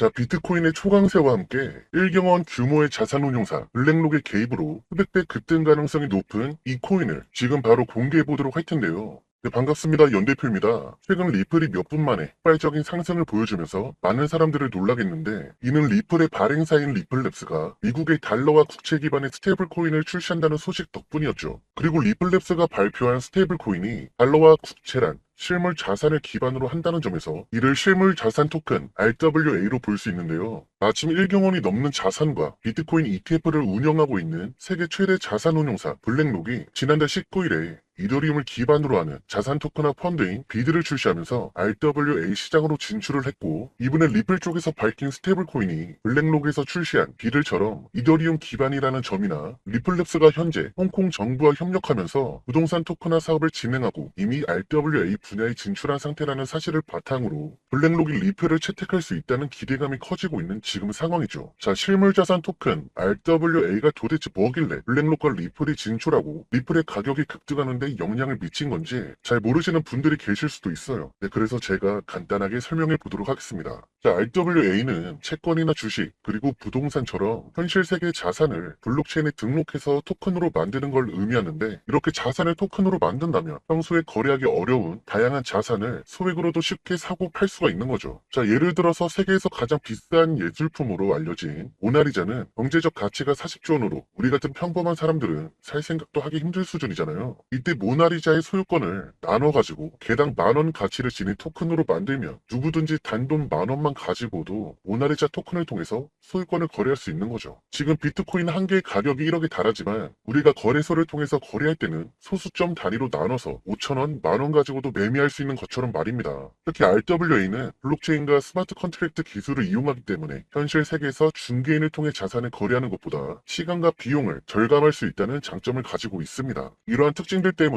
자, 비트코인의 초강세와 함께 일경원 규모의 자산운용사 블랙록의 개입으로 배 급등 가능성이 높은 이 코인을 지금 바로 공개해 보도록 할 텐데요. 네, 반갑습니다. 연대표입니다. 최근 리플이 몇 분 만에 폭발적인 상승을 보여주면서 많은 사람들을 놀라겠는데 이는 리플의 발행사인 리플랩스가 미국의 달러와 국채 기반의 스테이블 코인을 출시한다는 소식 덕분이었죠. 그리고 리플랩스가 발표한 스테이블 코인이 달러와 국채란 실물 자산을 기반으로 한다는 점에서 이를 실물 자산 토큰 RWA로 볼 수 있는데요. 마침 1경 원이 넘는 자산과 비트코인 ETF를 운영하고 있는 세계 최대 자산 운용사 블랙록이 지난달 19일에 이더리움을 기반으로 하는 자산 토큰화 펀드인 비드를 출시하면서 RWA 시장으로 진출을 했고 이번에 리플 쪽에서 밝힌 스테이블 코인이 블랙록에서 출시한 비들처럼 이더리움 기반이라는 점이나 리플랩스가 현재 홍콩 정부와 협력하면서 부동산 토큰화 사업을 진행하고 이미 RWA 분야에 진출한 상태라는 사실을 바탕으로 블랙록이 리플을 채택할 수 있다는 기대감이 커지고 있는 지금 상황이죠. 자, 실물 자산 토큰 RWA가 도대체 뭐길래 블랙록과 리플이 진출하고 리플의 가격이 급등하는데 영향을 미친 건지 잘 모르시는 분들이 계실 수도 있어요. 네, 그래서 제가 간단하게 설명해 보도록 하겠습니다. 자, RWA는 채권이나 주식, 그리고 부동산처럼 현실 세계의 자산을 블록체인에 등록해서 토큰으로 만드는 걸 의미하는데 이렇게 자산을 토큰으로 만든다면 평소에 거래하기 어려운 다양한 자산을 소액으로도 쉽게 사고 팔 수가 있는 거죠. 자, 예를 들어서 세계에서 가장 비싼 예술품으로 알려진 모나리자는 경제적 가치가 40조 원으로 우리 같은 평범한 사람들은 살 생각도 하기 힘들 수준이잖아요. 이때 모나리자의 소유권을 나눠가지고 개당 만원 가치를 지닌 토큰으로 만들면 누구든지 단돈 만 원만 가지고도 모나리자 토큰을 통해서 소유권을 거래할 수 있는 거죠. 지금 비트코인 한 개의 가격이 1억에 달하지만 우리가 거래소를 통해서 거래할 때는 소수점 단위로 나눠서 5천원, 만원 가지고도 매매할 수 있는 것처럼 말입니다. 특히 RWA는 블록체인과 스마트 컨트랙트 기술을 이용하기 때문에 현실 세계에서 중개인을 통해 자산을 거래하는 것보다 시간과 비용을 절감할 수 있다는 장점을 가지고 있습니다. 이러한 특징들 때문에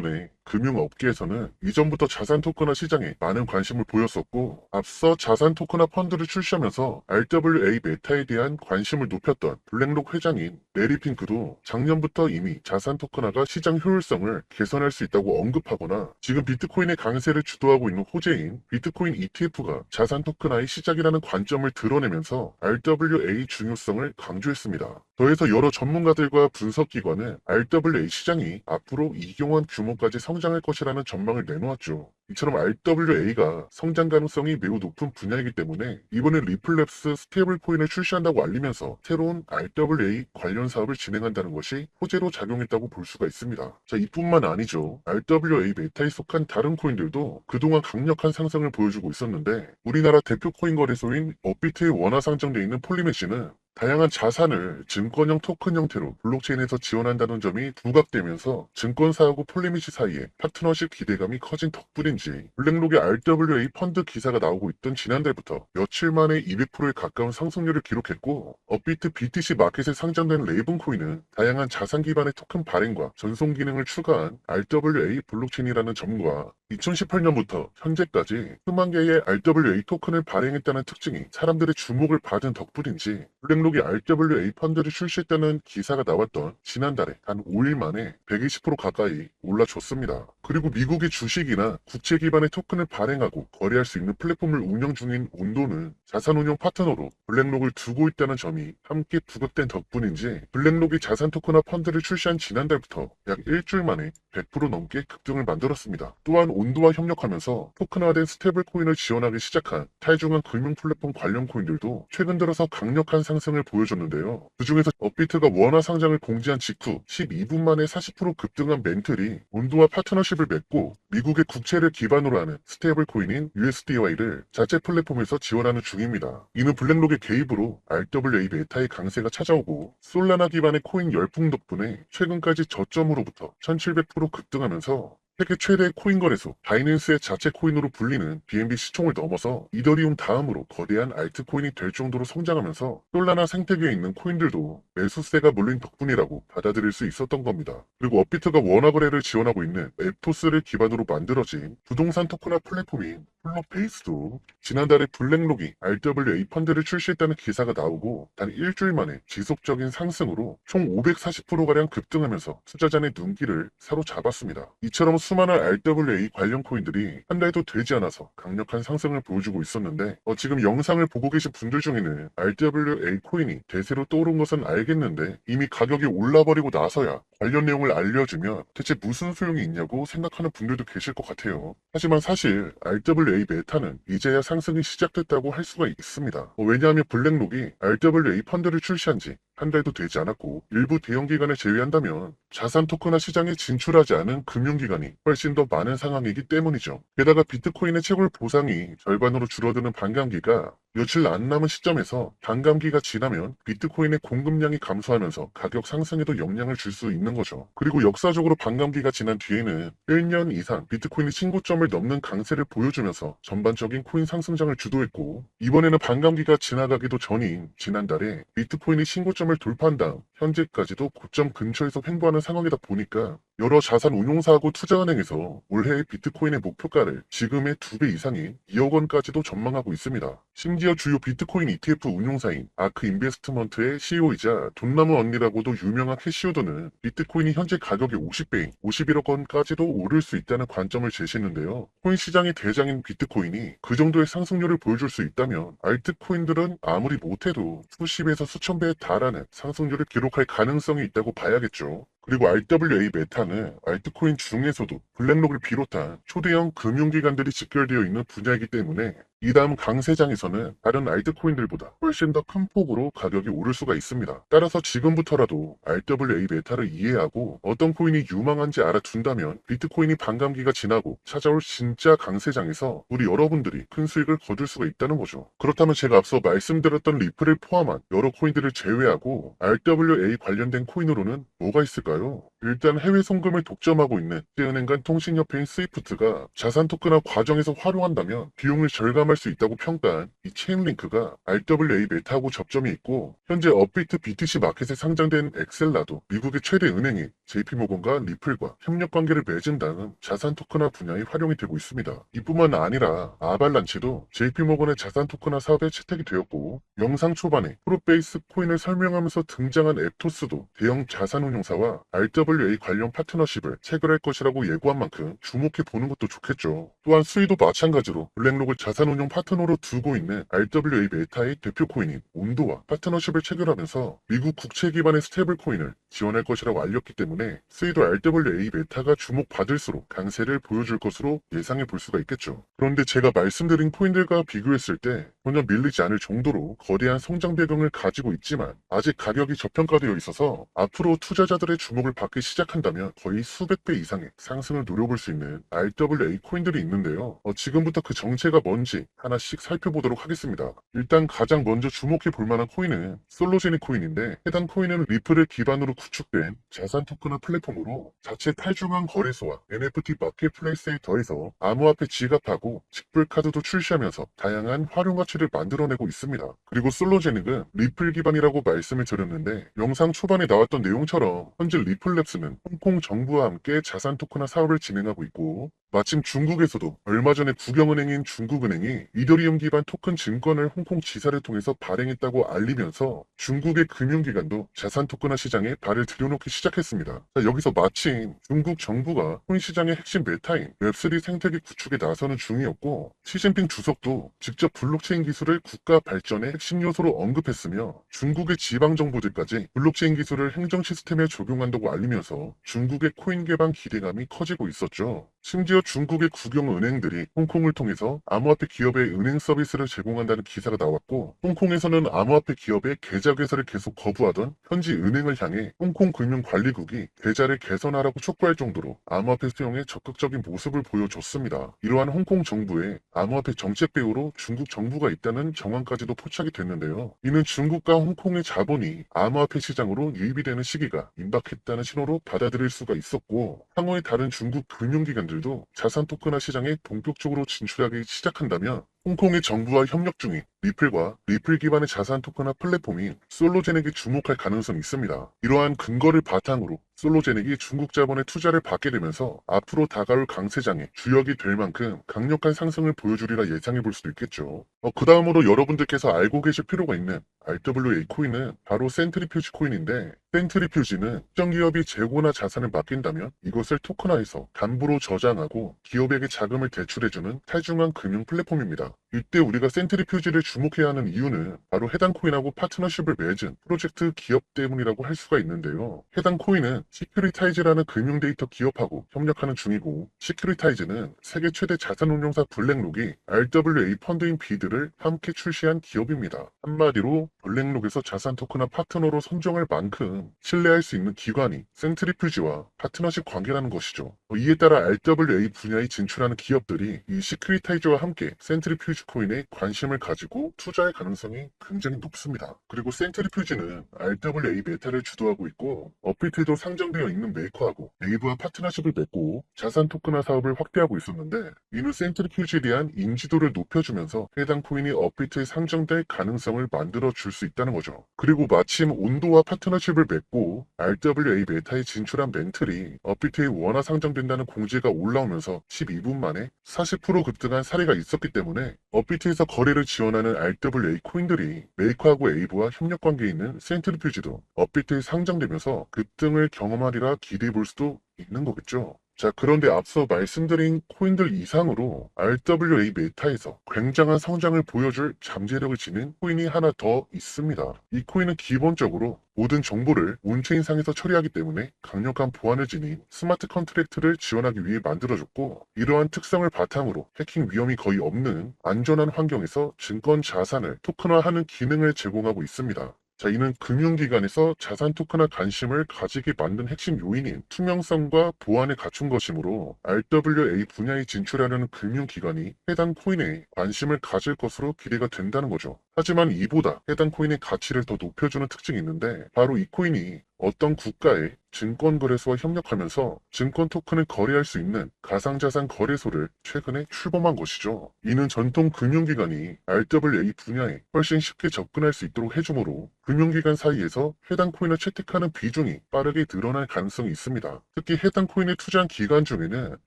금융업계에서는 이전부터 자산 토큰화 시장에 많은 관심을 보였었고 앞서 자산 토큰화 펀드를 출시하면서 RWA 메타에 대한 관심을 높였던 블랙록 회장인 레리 핑크도 작년부터 이미 자산 토큰화가 시장 효율성을 개선할 수 있다고 언급하거나 지금 비트코인의 강세를 주도하고 있는 호재인 비트코인 ETF가 자산 토큰화의 시작이라는 관점을 드러내면서 RWA 중요성을 강조했습니다. 더해서 여러 전문가들과 분석기관은 RWA 시장이 앞으로 이경원 규모까지 성장할 것이라는 전망을 내놓았죠. 이처럼 RWA가 성장 가능성이 매우 높은 분야이기 때문에 이번에 리플랩스 스테이블 코인을 출시한다고 알리면서 새로운 RWA 관련 사업을 진행한다는 것이 호재로 작용했다고 볼 수가 있습니다. 자, 이뿐만 아니죠. RWA 메타에 속한 다른 코인들도 그동안 강력한 상승을 보여주고 있었는데 우리나라 대표 코인 거래소인 업비트에 원화 상장돼 있는 폴리메시는 다양한 자산을 증권형 토큰 형태로 블록체인에서 지원한다는 점이 부각되면서 증권사하고 폴리미시 사이에 파트너십 기대감이 커진 덕분인지 블랙록의 RWA 펀드 기사가 나오고 있던 지난달부터 며칠 만에 200%에 가까운 상승률을 기록했고 업비트 BTC 마켓에 상장된 레이븐 코인은 다양한 자산 기반의 토큰 발행과 전송 기능을 추가한 RWA 블록체인이라는 점과 2018년부터 현재까지 수만 개의 RWA 토큰을 발행했다는 특징이 사람들의 주목을 받은 덕분인지 블랙 록이 RWA 펀드를 출시했다는 기사가 나왔던 지난달에 단 5일 만에 120% 가까이 올라줬습니다. 그리고 미국의 주식이나 국채 기반의 토큰을 발행하고 거래할 수 있는 플랫폼을 운영 중인 온도는 자산운용 파트너로 블랙록을 두고 있다는 점이 함께 부각된 덕분인지 블랙록이 자산 토큰화 펀드를 출시한 지난달부터 약 일주일 만에 100% 넘게 급등을 만들었습니다. 또한 온도와 협력하면서 토큰화된 스테이블 코인을 지원하기 시작한 탈중앙 금융 플랫폼 관련 코인들도 최근 들어서 강력한 상승을 보여줬는데요. 그 중에서 업비트가 원화 상장을 공지한 직후 12분 만에 40% 급등한 멘틀이 온도와 파트너십을 맺고 미국의 국채를 기반으로 하는 스테이블 코인인 USDY를 자체 플랫폼에서 지원하는 중입니다. 이는 블랙록의 개입으로 RWA 메타의 강세가 찾아오고 솔라나 기반의 코인 열풍 덕분에 최근까지 저점으로부터 1700% 급등하면서 세계 최대 코인 거래소 바이낸스의 자체 코인으로 불리는 BNB 시총을 넘어서 이더리움 다음으로 거대한 알트코인이 될 정도로 성장하면서 솔라나 생태계에 있는 코인들도 매수세가 몰린 덕분이라고 받아들일 수 있었던 겁니다. 그리고 업비트가 원화 거래를 지원하고 있는 앱토스를 기반으로 만들어진 부동산 토크나 플랫폼인 플롯베이스도 지난달에 블랙록이 RWA 펀드를 출시했다는 기사가 나오고 단 일주일 만에 지속적인 상승으로 총 540%가량 급등하면서 투자자의 눈길을 사로잡았습니다. 이처럼 수많은 RWA 관련 코인들이 한 달도 되지 않아서 강력한 상승을 보여주고 있었는데 어, 지금 영상을 보고 계신 분들 중에는 RWA 코인이 대세로 떠오른 것은 알겠는데 이미 가격이 올라버리고 나서야 관련 내용을 알려주면 대체 무슨 소용이 있냐고 생각하는 분들도 계실 것 같아요. 하지만 사실 RWA 메타는 이제야 상승이 시작됐다고 할 수가 있습니다. 어, 왜냐하면 블랙록이 RWA 펀드를 출시한 지한 달도 되지 않았고 일부 대형 기관을 제외한다면 자산 토크나 시장에 진출하지 않은 금융기관이 훨씬 더 많은 상황이기 때문이죠. 게다가 비트코인의 채굴 보상이 절반으로 줄어드는 반감기가 며칠 안 남은 시점에서 반감기가 지나면 비트코인의 공급량이 감소하면서 가격 상승에도 영향을 줄 수 있는 거죠. 그리고 역사적으로 반감기가 지난 뒤에는 1년 이상 비트코인이 신고점을 넘는 강세를 보여주면서 전반적인 코인 상승장을 주도했고 이번에는 반감기가 지나가기도 전인 지난달에 비트코인이 신고점을 돌파한 다음 현재까지도 고점 근처에서 횡보하는 상황이다 보니까 여러 자산 운용사하고 투자은행에서 올해의 비트코인의 목표가를 지금의 2배 이상인 2억 원까지도 전망하고 있습니다. 심지어 주요 비트코인 ETF 운용사인 아크 인베스트먼트의 CEO이자 돈나무 언니라고도 유명한 캐시우드는 비트코인이 현재 가격이 50배인 51억 원까지도 오를 수 있다는 관점을 제시했는데요. 코인 시장의 대장인 비트코인이 그 정도의 상승률을 보여줄 수 있다면 알트코인들은 아무리 못해도 수십에서 수천 배에 달하는 상승률을 기록할 가능성이 있다고 봐야겠죠. 그리고 RWA 메타는 알트코인 중에서도 블랙록을 비롯한 초대형 금융기관들이 직결되어 있는 분야이기 때문에 이 다음 강세장에서는 다른 알트코인들보다 훨씬 더 큰 폭으로 가격이 오를 수가 있습니다. 따라서 지금부터라도 RWA 메타를 이해하고 어떤 코인이 유망한지 알아둔다면 비트코인이 반감기가 지나고 찾아올 진짜 강세장에서 우리 여러분들이 큰 수익을 거둘 수가 있다는 거죠. 그렇다면 제가 앞서 말씀드렸던 리플을 포함한 여러 코인들을 제외하고 RWA 관련된 코인으로는 뭐가 있을까요? 일단 해외 송금을 독점하고 있는 은행 간 통신협회인 스위프트가 자산 토크나 과정에서 활용한다면 비용을 절감할 수 있다고 평가한 이 체인링크가 RWA 메타하고 접점이 있고 현재 업비트 BTC 마켓에 상장된 엑셀라도 미국의 최대 은행인 JP모건과 리플과 협력 관계를 맺은 다음 자산 토크나 분야에 활용이 되고 있습니다. 이뿐만 아니라 아발란치도 JP모건의 자산 토크나 사업에 채택이 되었고 영상 초반에 프로베이스 코인을 설명하면서 등장한 앱토스도 대형 자산 운용사와 RWA 관련 파트너십을 체결할 것이라고 예고한 만큼 주목해 보는 것도 좋겠죠. 또한 수위도 마찬가지로 블랙록을 자산 운용 파트너로 두고 있는 RWA 메타의 대표 코인인 온도와 파트너십을 체결하면서 미국 국채 기반의 스테이블 코인을 지원할 것이라고 알렸기 때문에 스위도 RWA 메타가 주목받을수록 강세를 보여줄 것으로 예상해 볼 수가 있겠죠. 그런데 제가 말씀드린 코인들과 비교했을 때 전혀 밀리지 않을 정도로 거대한 성장 배경을 가지고 있지만 아직 가격이 저평가되어 있어서 앞으로 투자자들의 주목을 받기 시작한다면 거의 수백 배 이상의 상승을 노려볼 수 있는 RWA 코인들이 있는데요. 어, 지금부터 그 정체가 뭔지 하나씩 살펴보도록 하겠습니다. 일단 가장 먼저 주목해 볼 만한 코인은 솔로제니 코인인데 해당 코인은 리플을 기반으로 구축된 자산 토크나 플랫폼으로 자체 탈중앙 거래소와 NFT 마켓플레이스에 더해서 암호화폐 지갑하고 직불 카드도 출시하면서 다양한 활용 가치를 만들어내고 있습니다. 그리고 솔로제닉은 리플 기반이라고 말씀을 드렸는데 영상 초반에 나왔던 내용처럼 현재 리플랩스는 홍콩 정부와 함께 자산 토크나 사업을 진행하고 있고 마침 중국에서도 얼마 전에 국영은행인 중국은행이 이더리움 기반 토큰 증권을 홍콩 지사를 통해서 발행했다고 알리면서 중국의 금융기관도 자산 토큰화 시장에 발을 들여놓기 시작했습니다. 자, 여기서 마침 중국 정부가 코인 시장의 핵심 메타인 웹3 생태계 구축에 나서는 중이었고 시진핑 주석도 직접 블록체인 기술을 국가 발전의 핵심 요소로 언급했으며 중국의 지방 정부들까지 블록체인 기술을 행정 시스템에 적용한다고 알리면서 중국의 코인 개방 기대감이 커지고 있었죠. 심지어 중국의 국영 은행들이 홍콩을 통해서 암호화폐 기업의 은행 서비스를 제공한다는 기사가 나왔고 홍콩에서는 암호화폐 기업의 계좌 개설을 계속 거부하던 현지 은행을 향해 홍콩 금융관리국이 계좌를 개선하라고 촉구할 정도로 암호화폐 수용에 적극적인 모습을 보여줬습니다. 이러한 홍콩 정부의 암호화폐 정책 배후로 중국 정부가 있다는 정황까지도 포착이 됐는데요. 이는 중국과 홍콩의 자본이 암호화폐 시장으로 유입이 되는 시기가 임박했다는 신호로 받아들일 수가 있었고 향후에 다른 중국 금융기관들 들도 자산 토큰화 시장에 본격적으로 진출하기 시작한다면 홍콩의 정부와 협력 중인 리플과 리플 기반의 자산 토큰화 플랫폼인 솔로제넥이 주목할 가능성이 있습니다. 이러한 근거를 바탕으로 솔로제넥이 중국 자본의 투자를 받게 되면서 앞으로 다가올 강세장의 주역이 될 만큼 강력한 상승을 보여주리라 예상해 볼 수도 있겠죠. 어, 그 다음으로 여러분들께서 알고 계실 필요가 있는 RWA 코인은 바로 센트리퓨지 코인인데 센트리퓨지는 특정 기업이 재고나 자산을 맡긴다면 이것을 토큰화해서 담보로 저장하고 기업에게 자금을 대출해주는 탈중앙 금융 플랫폼입니다. 이때 우리가 센트리퓨지를 주목해야 하는 이유는 바로 해당 코인하고 파트너십을 맺은 프로젝트 기업 때문이라고 할 수가 있는데요. 해당 코인은 시큐리타이즈라는 금융 데이터 기업하고 협력하는 중이고 시큐리타이즈는 세계 최대 자산운용사 블랙록이 RWA 펀드인 비드를 함께 출시한 기업입니다. 한마디로 블랙록에서 자산 토큰화 파트너로 선정할 만큼 신뢰할 수 있는 기관이 센트리퓨지와 파트너십 관계라는 것이죠. 이에 따라 RWA 분야에 진출하는 기업들이 이 시큐리타이즈와 함께 센트리퓨지 코인에 관심을 가지고 투자할 가능성이 굉장히 높습니다. 그리고 센트리퓨지는 RWA 메타를 주도하고 있고 어피트도 상장되어 있는 메이커하고 네이버와 파트너십을 맺고 자산 토큰화 사업을 확대하고 있었는데 이는 센트리퓨지에 대한 인지도를 높여주면서 해당 코인이 어피트에 상장될 가능성을 만들어 줄 수 있다는 거죠. 그리고 마침 온도와 파트너십을 맺고 RWA 메타에 진출한 멘틀이 어피트에 원화 상장된다는 공지가 올라오면서 12분 만에 40% 급등한 사례가 있었기 때문에 어피트에서 거래를 지원하는 RWA 코인들이 메이커하고 에이브와 협력 관계에 있는 센트리퓨지도 어피트에 상장되면서 급등을 경험하리라 기대해 볼 수도 있는 거겠죠. 자, 그런데 앞서 말씀드린 코인들 이상으로 RWA 메타에서 굉장한 성장을 보여줄 잠재력을 지닌 코인이 하나 더 있습니다. 이 코인은 기본적으로 모든 정보를 온체인상에서 처리하기 때문에 강력한 보안을 지닌 스마트 컨트랙트를 지원하기 위해 만들어졌고 이러한 특성을 바탕으로 해킹 위험이 거의 없는 안전한 환경에서 증권 자산을 토큰화하는 기능을 제공하고 있습니다. 자, 이는 금융기관에서 자산 토큰화 관심을 가지게 만든 핵심 요인인 투명성과 보안을 갖춘 것이므로 RWA 분야에 진출하려는 금융기관이 해당 코인에 관심을 가질 것으로 기대가 된다는 거죠. 하지만 이보다 해당 코인의 가치를 더 높여주는 특징이 있는데 바로 이 코인이 어떤 국가의 증권거래소와 협력하면서 증권 토큰을 거래할 수 있는 가상자산 거래소를 최근에 출범한 것이죠. 이는 전통 금융기관이 RWA 분야에 훨씬 쉽게 접근할 수 있도록 해주므로 금융기관 사이에서 해당 코인을 채택하는 비중이 빠르게 늘어날 가능성이 있습니다. 특히 해당 코인에 투자한 기관 중에는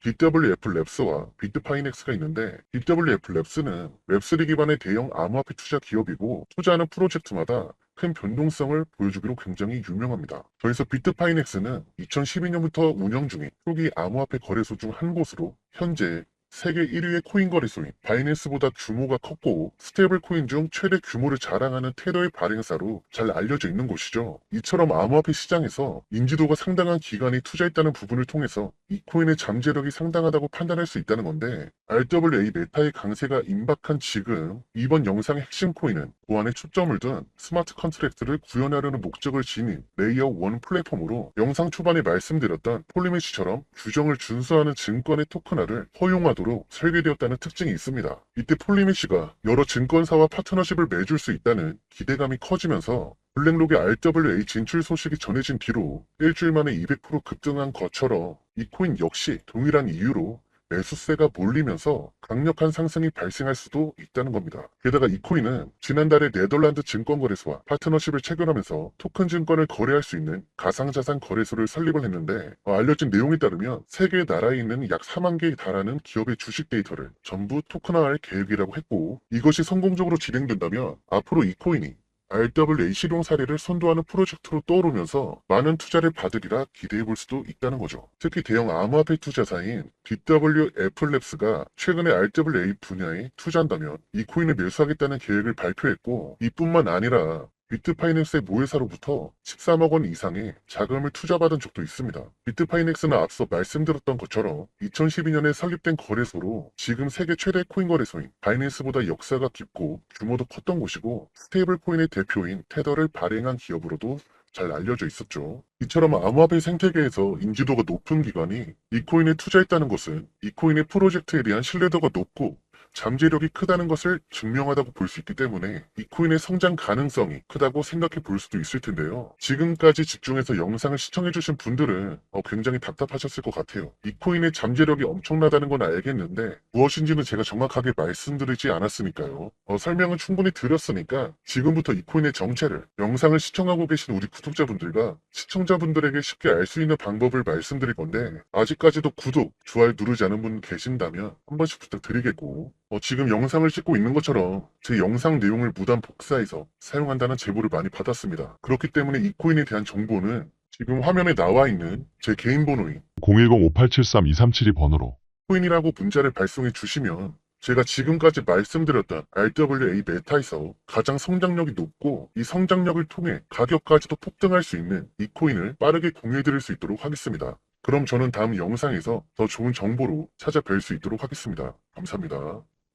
BWF 랩스와 비트파이넥스가 있는데 BWF 랩스는 웹3 기반의 대형 암호화폐 투자 기업이고 투자하는 프로젝트마다 큰 변동성을 보여주기로 굉장히 유명합니다. 저에서 비트파이넥스는 2012년부터 운영 중인 초기 암호화폐 거래소 중 한 곳으로 현재 세계 1위의 코인 거래소인 바이낸스보다 규모가 컸고 스테이블 코인 중 최대 규모를 자랑하는 테러의 발행사로 잘 알려져 있는 곳이죠. 이처럼 암호화폐 시장에서 인지도가 상당한 기관이 투자했다는 부분을 통해서 이 코인의 잠재력이 상당하다고 판단할 수 있다는 건데 RWA 메타의 강세가 임박한 지금 이번 영상의 핵심 코인은 보안에 초점을 둔 스마트 컨트랙트를 구현하려는 목적을 지닌 레이어 1 플랫폼으로 영상 초반에 말씀드렸던 폴리메시처럼 규정을 준수하는 증권의 토큰화를 허용하도록 설계되었다는 특징이 있습니다. 이때 폴리메시가 여러 증권사와 파트너십을 맺을 수 있다는 기대감이 커지면서 블랙록의 RWA 진출 소식이 전해진 뒤로 일주일 만에 200% 급등한 것처럼 이 코인 역시 동일한 이유로 매수세가 몰리면서 강력한 상승이 발생할 수도 있다는 겁니다. 게다가 이 코인은 지난달에 네덜란드 증권거래소와 파트너십을 체결하면서 토큰 증권을 거래할 수 있는 가상자산 거래소를 설립을 했는데 어, 알려진 내용에 따르면 세계 나라에 있는 약 4만 개에 달하는 기업의 주식 데이터를 전부 토큰화할 계획이라고 했고 이것이 성공적으로 진행된다면 앞으로 이 코인이 RWA 실용 사례를 선도하는 프로젝트로 떠오르면서 많은 투자를 받으리라 기대해 볼 수도 있다는 거죠. 특히 대형 암호화폐 투자사인 BWF랩스가 최근에 RWA 분야에 투자한다면 이 코인을 매수하겠다는 계획을 발표했고 이뿐만 아니라 비트파이넥스의 모회사로부터 13억 원 이상의 자금을 투자받은 적도 있습니다. 비트파이넥스는 앞서 말씀드렸던 것처럼 2012년에 설립된 거래소로 지금 세계 최대 코인 거래소인 바이낸스보다 역사가 깊고 규모도 컸던 곳이고 스테이블 코인의 대표인 테더를 발행한 기업으로도 잘 알려져 있었죠. 이처럼 암호화폐 생태계에서 인지도가 높은 기관이 이 코인에 투자했다는 것은 이 코인의 프로젝트에 대한 신뢰도가 높고 잠재력이 크다는 것을 증명하다고 볼 수 있기 때문에 이 코인의 성장 가능성이 크다고 생각해 볼 수도 있을 텐데요. 지금까지 집중해서 영상을 시청해주신 분들은 어, 굉장히 답답하셨을 것 같아요. 이 코인의 잠재력이 엄청나다는 건 알겠는데 무엇인지는 제가 정확하게 말씀드리지 않았으니까요. 어, 설명은 충분히 드렸으니까 지금부터 이 코인의 정체를 영상을 시청하고 계신 우리 구독자분들과 시청자분들에게 쉽게 알 수 있는 방법을 말씀드릴 건데 아직까지도 구독, 좋아요 누르지 않은 분 계신다면 한 번씩 부탁드리겠고 어, 지금 영상을 찍고 있는 것처럼 제 영상 내용을 무단 복사해서 사용한다는 제보를 많이 받았습니다. 그렇기 때문에 이 코인에 대한 정보는 지금 화면에 나와 있는 제 개인 번호인 010-5873-2372번으로 코인이라고 문자를 발송해 주시면 제가 지금까지 말씀드렸던 RWA 메타에서 가장 성장력이 높고 이 성장력을 통해 가격까지도 폭등할 수 있는 이 코인을 빠르게 공유해 드릴 수 있도록 하겠습니다. 그럼 저는 다음 영상에서 더 좋은 정보로 찾아뵐 수 있도록 하겠습니다. 감사합니다.